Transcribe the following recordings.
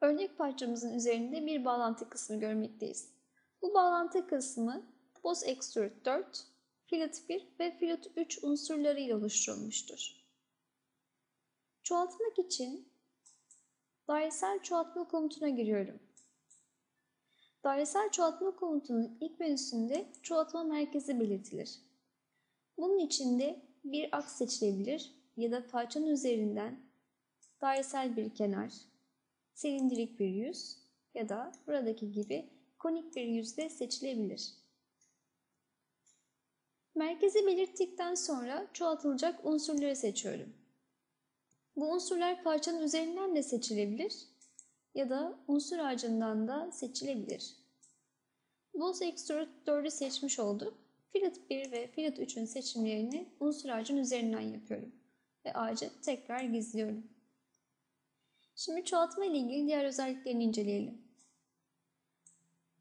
Örnek parçamızın üzerinde bir bağlantı kısmı görmekteyiz. Bu bağlantı kısmı Boss Extrude 4, Fillet 1 ve Fillet 3 unsurlarıyla oluşturulmuştur. Çoğaltmak için dairesel çoğaltma komutuna giriyorum. Dairesel çoğaltma komutunun ilk menüsünde çoğaltma merkezi belirtilir. Bunun için de bir aks seçilebilir ya da parçanın üzerinden dairesel bir kenar, silindirik bir yüz ya da buradaki gibi konik bir yüz de seçilebilir. Merkezi belirttikten sonra çoğaltılacak unsurları seçiyorum. Bu unsurlar parçanın üzerinden de seçilebilir ya da unsur ağacından da seçilebilir. Boss Extrude 4'ü seçmiş olduk. Fillet 1 ve Fillet 3'ün seçimlerini unsur ağacın üzerinden yapıyorum. Ve ağacı tekrar gizliyorum. Şimdi çoğaltma ile ilgili diğer özelliklerini inceleyelim.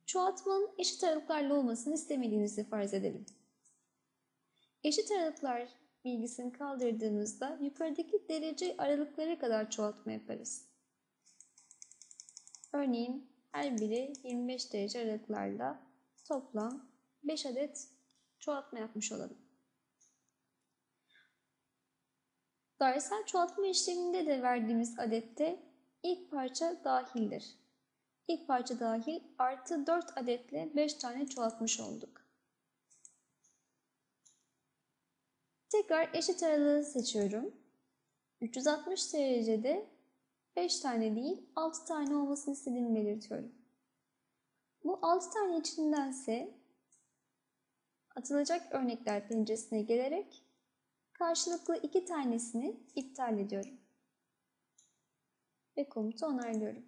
Çoğaltmanın eşit aralıklarla olmasını istemediğinizi farz edelim. Eşit aralıklar bilgisini kaldırdığımızda yukarıdaki derece aralıkları kadar çoğaltma yaparız. Örneğin her biri 25 derece aralıklarla toplam 5 adet çoğaltma yapmış olalım. Dairesel çoğaltma işleminde de verdiğimiz adette ilk parça dahildir. İlk parça dahil artı 4 adetle 5 tane çoğaltmış olduk. Tekrar eşit aralığı seçiyorum. 360 derecede 5 tane değil 6 tane olmasını istediğimi belirtiyorum. Bu 6 tane içindense atılacak örnekler penceresine gelerek karşılıklı 2 tanesini iptal ediyorum. Ve komutu onaylıyorum.